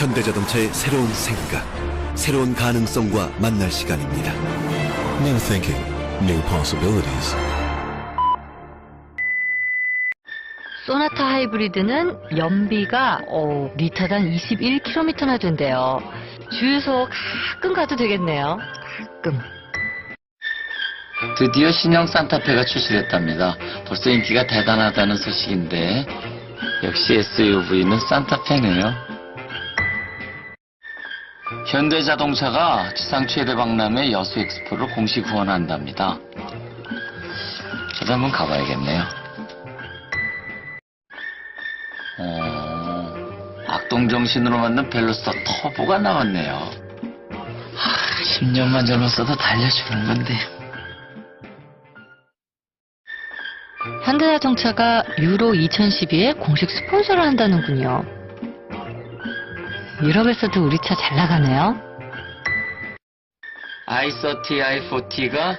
현대자동차의 새로운 생각, 새로운 가능성과 만날 시간입니다. New thinking, new possibilities. 소나타 하이브리드는 연비가 어, 리터당 21km나 된대요. 주유소 가끔 가도 되겠네요. 가끔. 드디어 신형 산타페가 출시됐답니다. 벌써 인기가 대단하다는 소식인데 역시 SUV는 산타페네요. 현대자동차가 지상 최대 박람회 여수 엑스포를 공식 후원한답니다. 저도 한번 가봐야겠네요. 어, 악동 정신으로 만든 벨로스터 터보가 나왔네요. 하, 10년만 젊었어도 달려주는 건데. 현대자동차가 유로 2012에 공식 스폰서를 한다는군요. 유럽에서도 우리 차 잘 나가네요. i30, i40가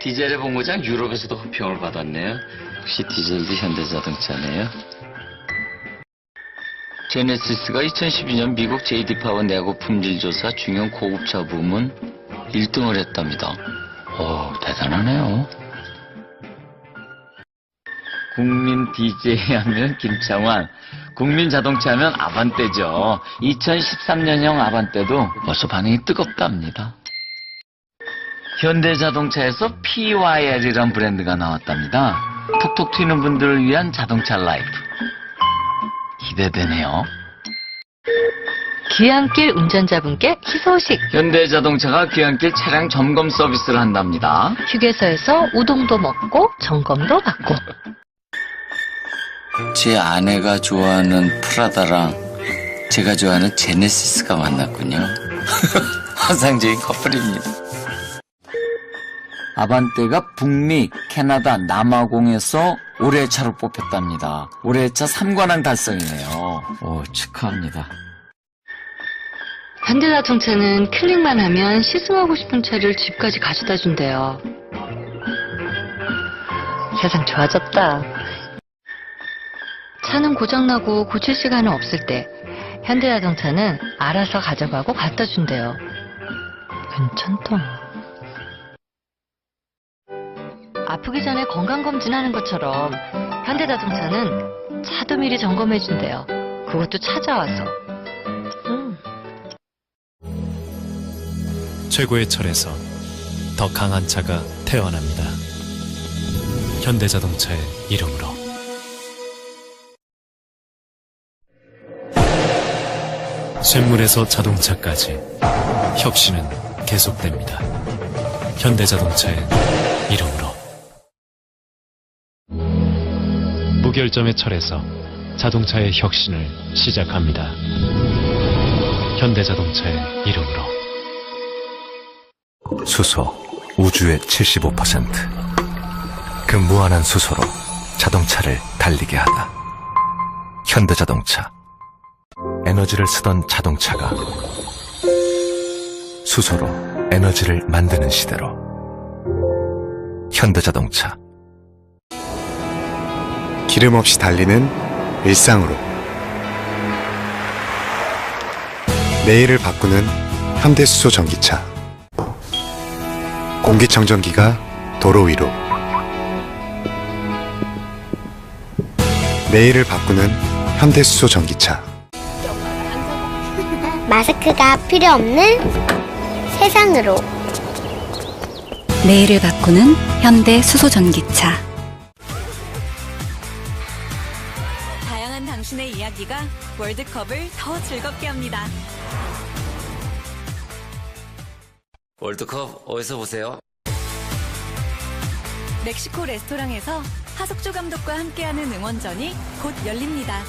디젤의 본고장 유럽에서도 호평을 받았네요. 역시 디젤도 현대자동차네요. 제네시스가 2012년 미국 JD파워 내고 품질조사 중형 고급차 부문 1등을 했답니다. 오, 대단하네요. 국민 DJ 하면 김창완, 국민 자동차 하면 아반떼죠. 2013년형 아반떼도 벌써 반응이 뜨겁답니다. 현대자동차에서 PYL이란 브랜드가 나왔답니다. 톡톡 튀는 분들을 위한 자동차 라이프. 기대되네요. 귀향길 운전자분께 희소식. 현대자동차가 귀향길 차량 점검 서비스를 한답니다. 휴게소에서 우동도 먹고 점검도 받고. 제 아내가 좋아하는 프라다랑 제가 좋아하는 제네시스가 만났군요. 환상적인 커플입니다. 아반떼가 북미, 캐나다, 남아공에서 올해의 차로 뽑혔답니다. 올해의 차 3관왕 달성이네요. 오, 축하합니다. 현대자동차는 클릭만 하면 시승하고 싶은 차를 집까지 가져다 준대요. 세상 좋아졌다. 차는 고장나고 고칠 시간은 없을 때 현대자동차는 알아서 가져가고 갖다 준대요. 괜찮다. 아프기 전에 건강검진하는 것처럼 현대자동차는 차도 미리 점검해 준대요. 그것도 찾아와서. 음. 최고의 철에서 더 강한 차가 태어납니다. 현대자동차의 이름으로. 쇠물에서 자동차까지 혁신은 계속됩니다. 현대자동차의 이름으로. 무결점의 철에서 자동차의 혁신을 시작합니다. 현대자동차의 이름으로. 수소, 우주의 75%. 그 무한한 수소로 자동차를 달리게 하다. 현대자동차. 에너지를 쓰던 자동차가 수소로 에너지를 만드는 시대로. 현대자동차. 기름 없이 달리는 일상으로 내일을 바꾸는 현대수소 전기차 공기청정기가 도로 위로 내일을 바꾸는 현대수소 전기차 마스크가 필요 없는 세상으로 내일을 바꾸는 현대 수소 전기차. 다양한 당신의 이야기가 월드컵을 더 즐겁게 합니다. 월드컵 어디서 보세요? 멕시코 레스토랑에서 하석조 감독과 함께하는 응원전이 곧 열립니다.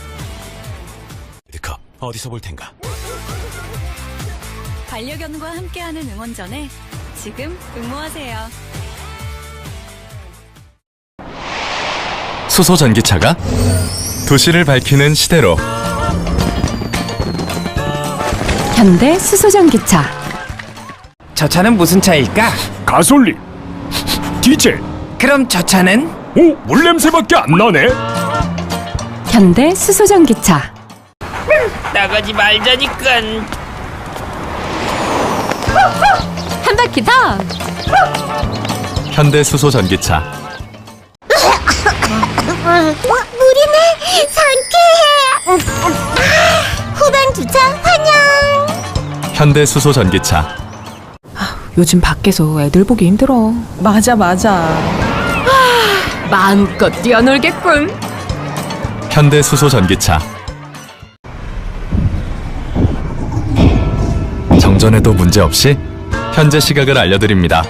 월드컵 어디서 볼 텐가? 반려견과 함께하는 응원전에 지금 응모하세요. 수소 전기차가 도시를 밝히는 시대로 현대 수소 전기차. 저 차는 무슨 차일까? 가솔린 디젤 그럼 저 차는? 오 물냄새밖에 안 나네 현대 수소 전기차. 나가지 말자니까. 한 바퀴 더! 현대 수소 전기차. 물이네 상쾌해 후반 주차 환영 현대 수소 전기차. 요즘 밖에서 애들 보기 힘들어. 맞아, 맞아. 마음껏 뛰어놀겠군. 현대 수소 전기차. 정전에도 문제 없이 현재 시각을 알려드립니다.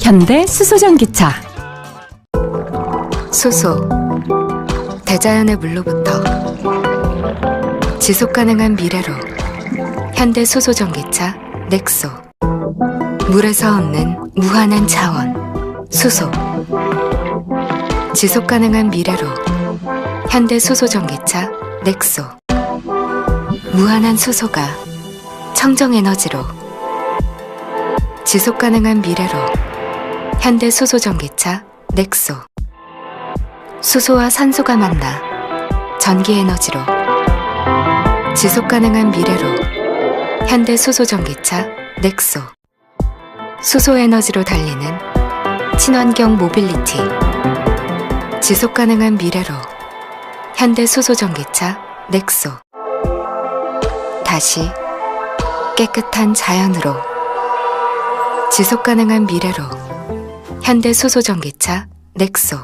현대 수소 전기차. 수소, 대자연의 물로부터 지속 가능한 미래로 현대 수소 전기차 넥소 물에서 얻는 무한한 자원 수소 지속 가능한 미래로 현대 수소 전기차 넥소 무한한 수소가 청정 에너지로 지속 가능한 미래로 현대 수소 전기차 넥소. 수소와 산소가 만나 전기 에너지로 지속 가능한 미래로 현대 수소 전기차 넥소. 수소 에너지로 달리는 친환경 모빌리티. 지속 가능한 미래로 현대 수소 전기차 넥소. 다시 깨끗한 자연으로 지속 가능한 미래로 현대 수소 전기차 넥소